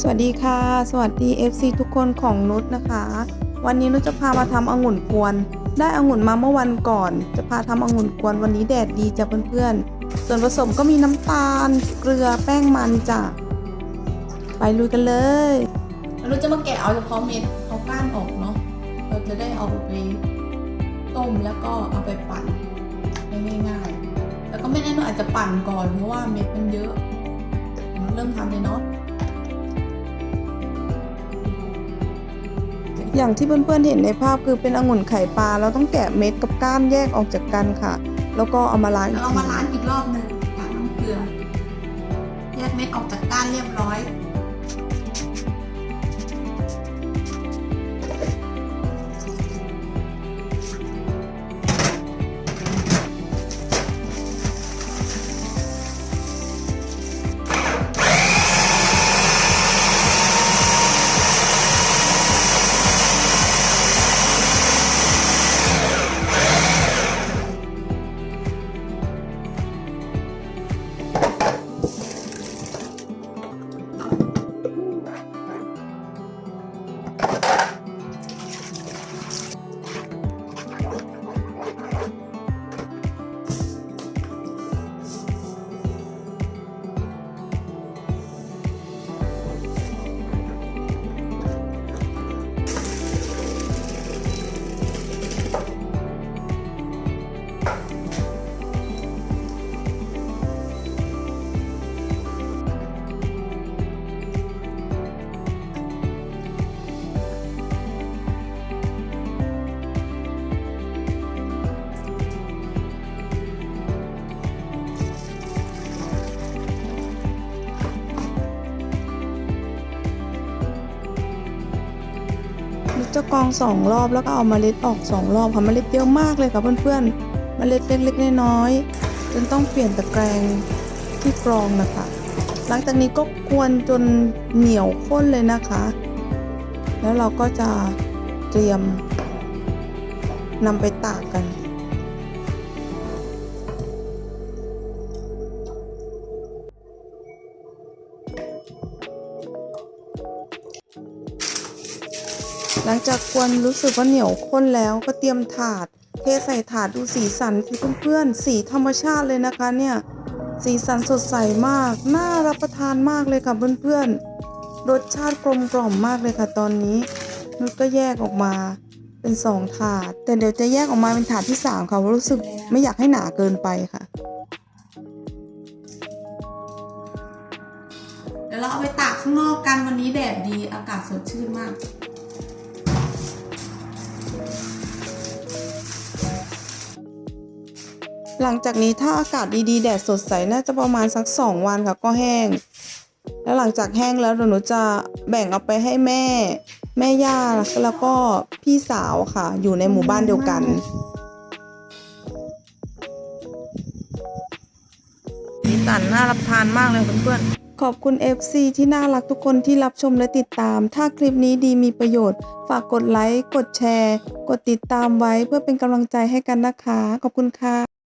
สวัสดีค่ะ สวัสดี FC ทุกคนของนุชนะคะ วันนี้นุชจะพามาทำองุ่นกวน ได้องุ่นมาเมื่อวันก่อน จะพาทำองุ่นกวนวันนี้แดดดีจ้ะเพื่อนๆ ส่วนผสมก็มีน้ำตาล เกลือแป้งมันจ้ะไปลุยกันเลยนุชจะมาแกะเอาเฉพาะเม็ดเอาก้านออกเนาะเราจะได้เอาไปต้มแล้วก็เอาไปปั่นได้ง่ายๆแล้วก็ไม่แน่นอนอาจจะปั่นก่อนเพราะว่าเม็ดมันเยอะ เริ่มทำเลยเนาะ อย่างที่เพื่อนๆเห็นในภาพคือเป็นองุ่นไข่ปลาเราต้องแกะเม็ดกับก้านแยกออกจากกันค่ะ แล้วก็เอามาล้างอีกเราทีมาล้างอีกรอบหนึ่งกับน้ำเกลือแยกเม็ดออกจากก้านเรียบร้อย จะกรองสองรอบแล้วก็เอาเมล็ดออกสองรอบค่ะเมล็ดเยอะมากเลยค่ะเพื่อนๆเมล็ดเล็กๆน้อยๆจนต้องเปลี่ยนตะแกรงที่กรองนะคะ หลังจากนี้ก็กวนจนเหนียวข้นเลยนะคะ แล้วเราก็จะเตรียมนำไปตากกัน หลังจากกวนรู้สึกว่าเหนียวข้นแล้วก็เตรียมถาด เทใส่ถาดดูสีสันสิเพื่อนๆ สีธรรมชาติเลยนะคะเนี่ยสีสันสดใสมาก น่ารับประทานมากเลยค่ะเพื่อนๆ รสชาติกลมกล่อมมากเลยค่ะตอนนี้นุชก็แยกออกมาเป็นสองถาด แต่เดี๋ยวจะแยกออกมาเป็นถาดที่สามค่ะเพราะรู้สึกไม่อยากให้หนาเกินไปค่ะเดี๋ยวเราเอาไปตากข้างนอกกันวันนี้แดดดีอากาศสดชื่นมาก หลังจากนี้ถ้าอากาศดีๆ แดดสดใสน่าจะประมาณสัก 2 วันค่ะก็แห้ง แล้วหลังจากแห้งแล้วเดี๋ยวหนูจะแบ่งเอาไปให้แม่ แม่ย่าแล้วก็พี่สาวค่ะ อยู่ในหมู่บ้านเดียวกันสีสันน่ารับทานมากเลยเพื่อนๆ ขอบคุณ FC ที่น่ารักทุกคนที่รับชมและติดตาม ถ้าคลิปนี้ดีมีประโยชน์ ฝากกดไลค์ กดแชร์ กดติดตามไว้เพื่อเป็นกำลังใจให้กันนะคะ ขอบคุณค่ะ